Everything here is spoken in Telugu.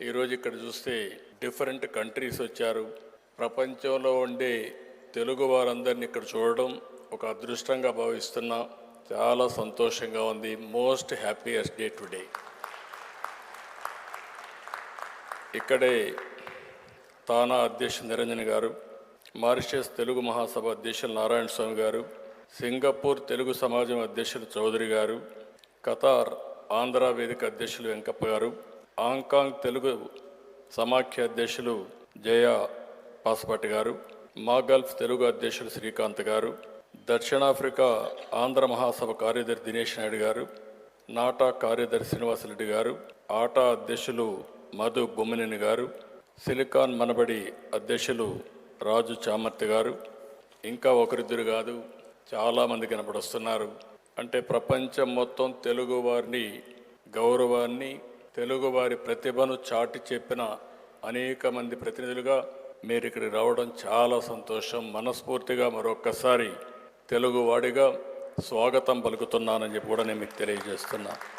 ఈరోజు ఇక్కడ చూస్తే డిఫరెంట్ కంట్రీస్ వచ్చారు. ప్రపంచంలో ఉండే తెలుగు వారందరిని ఇక్కడ చూడడం ఒక అదృష్టంగా భావిస్తున్నా. చాలా సంతోషంగా ఉంది. మోస్ట్ హ్యాపీయెస్ట్ డే టుడే ఇక్కడే తానా అధ్యక్షుడు నిరంజన్ గారు మారిషస్ తెలుగు మహాసభ అధ్యక్షులు నారాయణ స్వామి గారు సింగపూర్ తెలుగు సమాజం అధ్యక్షులు చౌదరి గారు ఖతార్ ఆంధ్ర వేదిక అధ్యక్షులు వెంకప్ప గారు హాంకాంగ్ తెలుగు సమాఖ్య అధ్యక్షులు జయ పాస్పాటి గారు మా గల్ఫ్ తెలుగు అధ్యక్షులు శ్రీకాంత్ గారు దక్షిణాఫ్రికా ఆంధ్ర మహాసభ కార్యదర్శి దినేష్ నాయుడు గారు నాటా కార్యదర్శి శ్రీనివాసరెడ్డి గారు ఆటా అధ్యక్షులు మధు బొమ్మినేని గారు సిలికాన్ మనబడి అధ్యక్షులు రాజు చామర్తి గారు ఇంకా ఒకరిద్దరు కాదు చాలామంది కనపడొస్తున్నారు. అంటే ప్రపంచం మొత్తం తెలుగు వారిని గౌరవాన్ని తెలుగువారి ప్రతిభను చాటి చెప్పిన అనేక మంది ప్రతినిధులుగా మీరు ఇక్కడికి రావడం చాలా సంతోషం. మనస్ఫూర్తిగా మరొక్కసారి తెలుగువాడిగా స్వాగతం పలుకుతున్నానని చెప్పి కూడా నేను మీకు తెలియజేస్తున్నాను